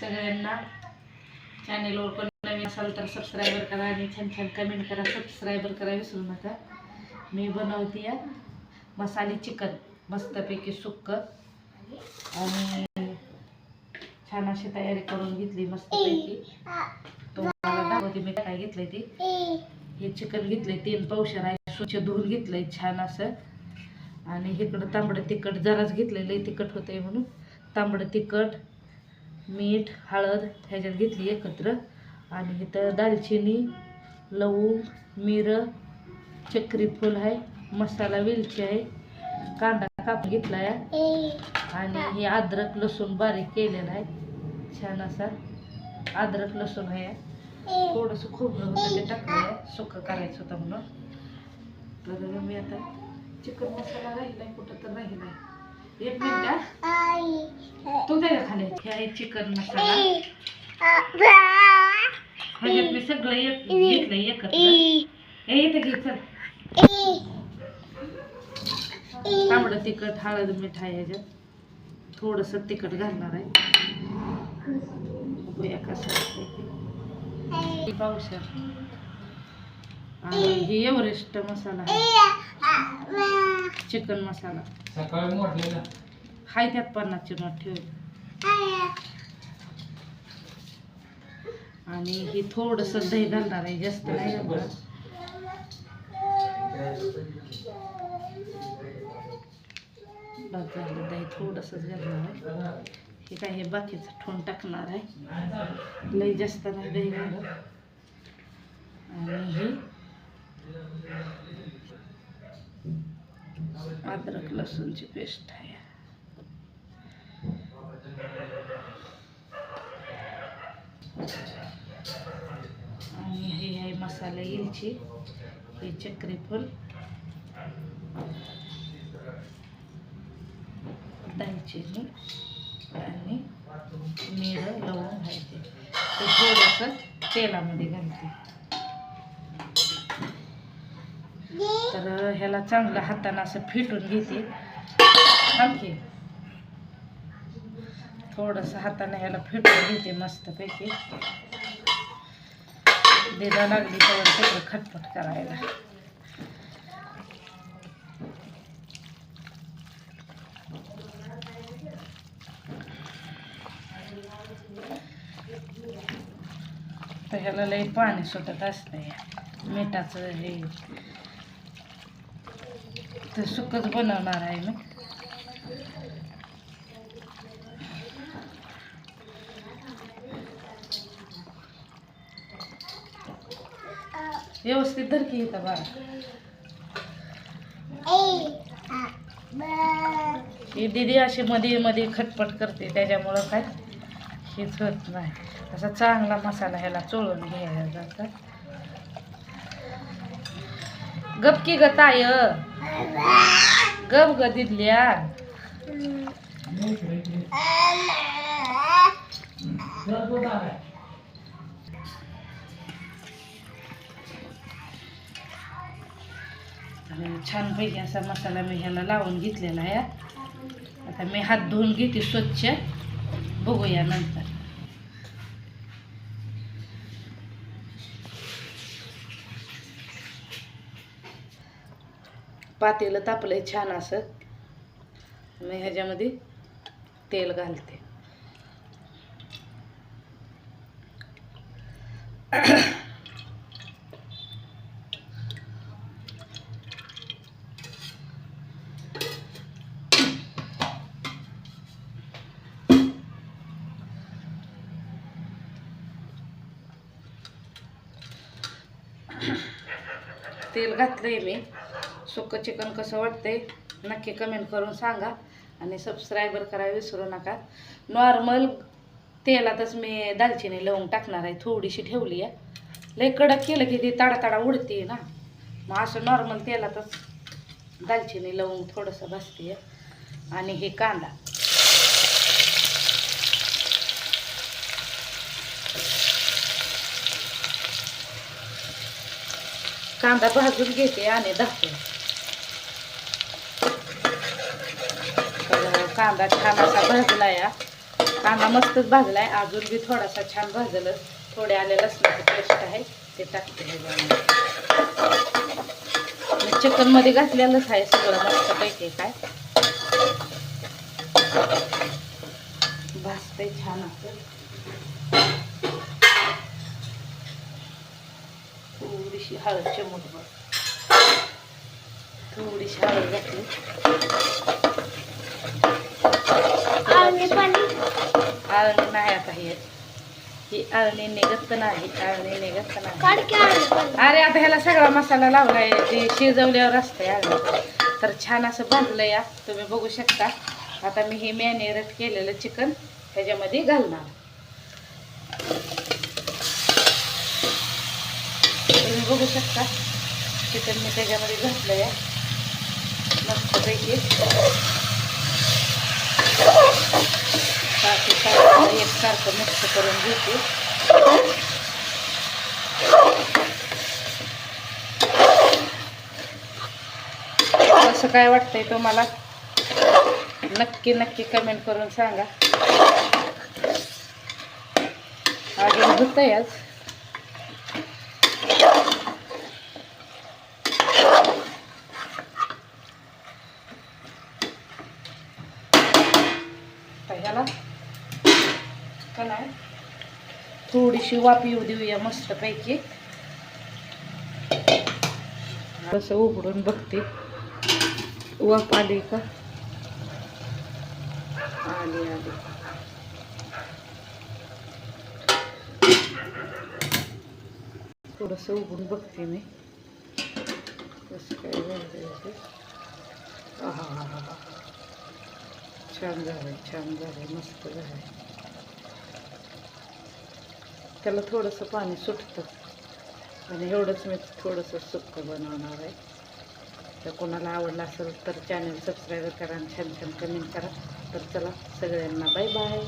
सगळ्यांना चॅनेलवर पण नवीन असाल तर सबस्क्रायबर करा आणि छान छान कमेंट करा. सबस्क्रायबर करा विसरू नका. मी बनवते या मसाले चिकन. मस्तपैकी सुक्क. आणि छान अशी तयारी करून घेतली मस्तपैकी. तुम्हाला दाखवते मी काय घेतलंय ते. हे चिकन घेतलंय तीन पावशर आहे. स्वच्छ धुवून घेतलंय छान असं. आणि इकडं तांबडं तिखट जराच घेतलेलं आहे तिखट होतंय म्हणून. तांबडं तिखट मीठ हळद ह्याच्यात घेतली एकत्र. आणि इथं दालचिनी लवंग मिरं चक्रीफूल आहे मसाला वेलची आहे कांदा कापून घेतला आहे आणि हे अद्रक लसूण बारीक केलेलं आहे. छान असा अद्रक लसूण आहे. थोडंसं खोबरं होतं ते टाकलं आहे सुकं करायचं होतं म्हणून. तर मी आता चिकन मसाला राहिलाय कुठं तर राहिलाय. एक मिनिट तू दे खाली. हे आहे चिकन मसाला. ह्याच्यात मी सगळं एक घेतलं एकत्र. हे इथं घे चल. तांबडं तिखट हळद मीठ आहे ह्याच्यात. थोडस तिखट घालणार आहे. बघूया कसं असतंय ते. हे हे एव्हरेस्ट मसाला आहे. चिकन मसाला. सकाळी मोठलेला हाय त्यात पन्नासची नोट ठेव. आणि हे थोडस दही घालणार आहे जास्त नाही बस झालं दही थोडंसंच घालणार आहे. हे काय हे बाकीचं ठोण टाकणार आहे. लई जास्त नाही दही घालत. आणि हे अद्रक लसूणची पेस्ट आहे. आणि हे आहे मसाला येलची हे चक्रीफुल दालचिनी आणि मिरं लवंग घालते ते थोडंसं तेलामध्ये घालते. तर ह्याला चांगलं हातानं असं फिटून घेते. आणखी थोडंसं हाताने ह्याला फिटून घेते मस्तपैकी. देदा लागली तर सगळं खटपट करायला. तर ह्याला लई पाणी सुटत असतंय. मिठाचं हे तर सुकच बनवणार आहे मी. व्यवस्थित धर की इथं बाळा. ही दिदी अशी मध्ये मध्ये खटपट करते त्याच्यामुळं काय हेच होत नाही. असा चांगला मसाला ह्याला चोळून घ्यायला जातं गप की गताय ताय. गप ग दिदल्या आणि छानपैकी असा मसाला मी ह्याला लावून घेतलेला आहे. आता मी हात धुवून घेते स्वच्छ. बघूया नंतर. पातेलं तापलं आहे छान असं. मी ह्याच्यामध्ये तेल घालते. तेल घातलंय मी. सुकं चिकन कसं वाटतंय नक्की कमेंट करून सांगा. आणि सबस्क्रायबर करायला विसरू नका. नॉर्मल तेलातच मी दालचिनी लवंग टाकणार आहे थोडीशी ठेवली आहे. लय कडक केलं की ती ताडा ताडा उडते ना. मग असं नॉर्मल तेलातच दालचिनी लवंग थोडंसं भाजते. आणि हे कांदा. कांदा भाजून घेते आणि दाखवते तर कांदा छान असा भाजला या कांदा मस्तच भाजलाय. अजून बी थोडासा छान भाजलं. थोडे आले लसणाची पेस्ट आहे ते टाकते. ह्याच्यामध्ये मी चिकनमध्ये घातलेलंच आहे सगळं मस्तपैकी काय? भाजतंय छान असं. थोडीशी हळद चिमूटभर थोडीशी हळद घातली. आळणी नाही आता हे ही आळणी निघत नाही आळणी निघत नाही अरे आता ह्याला सगळा मसाला लावलाय ते शिजवल्यावर असतंय आळणी. तर छान असं भाजलं या तुम्ही बघू शकता. आता मी हे मॅनेरेट केलेलं चिकन ह्याच्यामध्ये घालणार. तुम्ही बघू शकता चिकन मी त्याच्यामध्ये घातलं या मस्तपैकी सारखं सारखं मिक्स करून घेते. कसं काय वाटतंय तुम्हाला? नक्की नक्की कमेंट करून सांगा. अजून होतंय आज तर ह्याला का नाही थोडीशी वाफ येऊ देऊया मस्तपैकी. असं उघडून बघते. वाफ आली का? आली आली. थोडंसं उघडून बघते मी. कसं काय झालं हा हा छान झालंय छान झालंय मस्त झालंय. त्याला थोडंसं पाणी सुटतं. आणि एवढंच मी थोडंसं सुक्क बनवणार आहे. तर कोणाला आवडलं असेल तर चॅनल सबस्क्राईब करा आणि छान छान कमेंट करा. तर चला सगळ्यांना बाय बाय